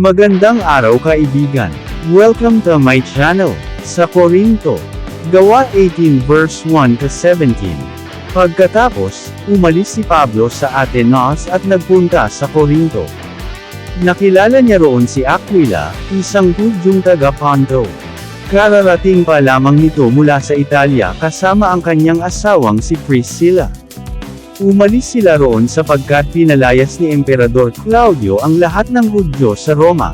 Magandang araw kaibigan. Welcome to my channel. Sa Korinto. Gawa 18 verse 1 to 17. Pagkatapos, umalis si Pablo sa Atenas at nagpunta sa Korinto. Nakilala niya roon si Aquila, isang Hudyong taga Ponto. Kararating pa lamang nito mula sa Italia kasama ang kanyang asawang si Priscilla. Umalis sila roon sapagkat pinalayas ni Emperador Claudio ang lahat ng Hudyo sa Roma.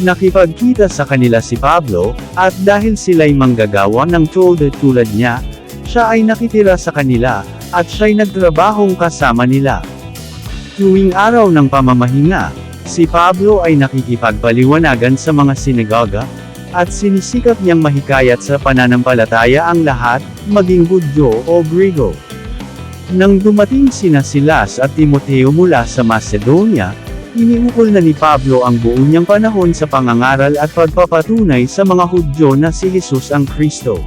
Nakipagkita sa kanila si Pablo, at dahil sila'y manggagawa ng tolda tulad niya, siya ay nakitira sa kanila, at siya'y nagtrabahong kasama nila. Tuwing araw ng pamamahinga, si Pablo ay nakikipagpaliwanagan sa mga sinagoga, at sinisikap niyang mahikayat sa pananampalataya ang lahat, maging Hudyo o Grigo. Nang dumating sina Silas at Timoteo mula sa Macedonia, iniukol na ni Pablo ang buo niyang panahon sa pangangaral at pagpapatunay sa mga Hudyo na si Jesus ang Kristo.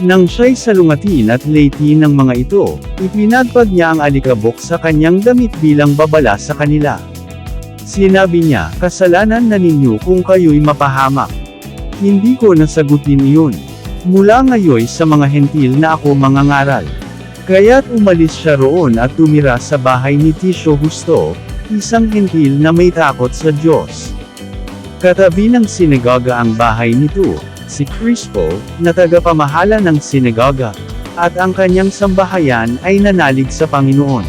Nang siya'y salungatin at late ng mga ito, ipinagpag niya ang alikabok sa kanyang damit bilang babala sa kanila. Sinabi niya, kasalanan na ninyo kung kayo'y mapahamak. Hindi ko nasagutin iyon. Mula ngayoy sa mga hentil na ako mangangaral. Kaya't umalis siya roon at tumira sa bahay ni Tisio Justo, isang hentil na may takot sa Diyos. Katabi ng sinagoga ang bahay nito, si Crispo, na tagapamahala ng sinagoga, at ang kanyang sambahayan ay nanalig sa Panginoon.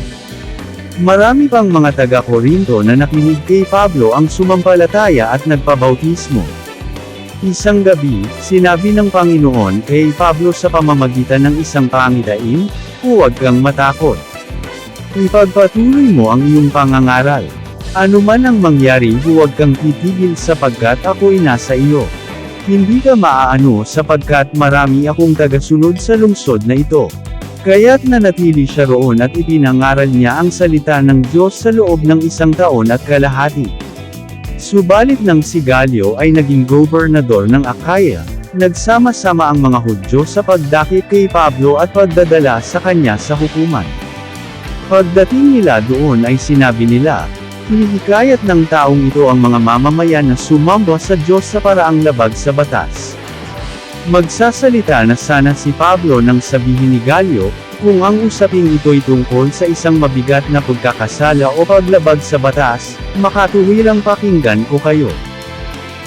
Marami pang mga taga-Korinto na nakinig kay Pablo ang sumampalataya at nagpabautismo. Isang gabi, sinabi ng Panginoon kay Pablo sa pamamagitan ng isang pangitain, huwag kang matakot. Ipagpatuloy mo ang iyong pangangaral. Ano man ang mangyari huwag kang titigil sapagkat ako'y nasa iyo. Hindi ka maaano sapagkat marami akong tagasunod sa lungsod na ito. Kaya't nanatili siya roon at ipinangaral niya ang salita ng Diyos sa loob ng isang taon at kalahati. Subalit nang si Galio ay naging gobernador ng Akaya, nagsama-sama ang mga Hudyo sa pagdakip kay Pablo at pagdadala sa kanya sa hukuman. Pagdating nila doon ay sinabi nila, hinihikayat ng taong ito ang mga mamamayan na sumamba sa Diyos sa paraang labag sa batas. Magsasalita na sana si Pablo nang sabihin ni Galio, kung ang usaping ito'y tungkol sa isang mabigat na pagkakasala o paglabag sa batas, makatuwirang pakinggan ko kayo.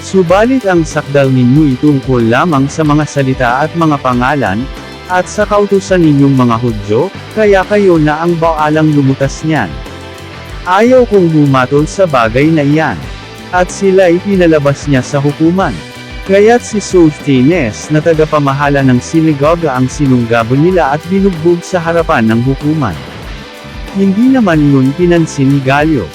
Subalit ang sakdal ninyo'y tungkol lamang sa mga salita at mga pangalan, at sa kautusan ninyong mga Hudyo, kaya kayo na ang baalang lumutas niyan. Ayaw kong bumatol sa bagay na iyan. At sila'y pinalabas niya sa hukuman. Kaya't si Sosthenes na tagapamahala ng sinagoga ang sinunggabon nila at binugbog sa harapan ng hukuman. Hindi naman yun pinansin ni Galio.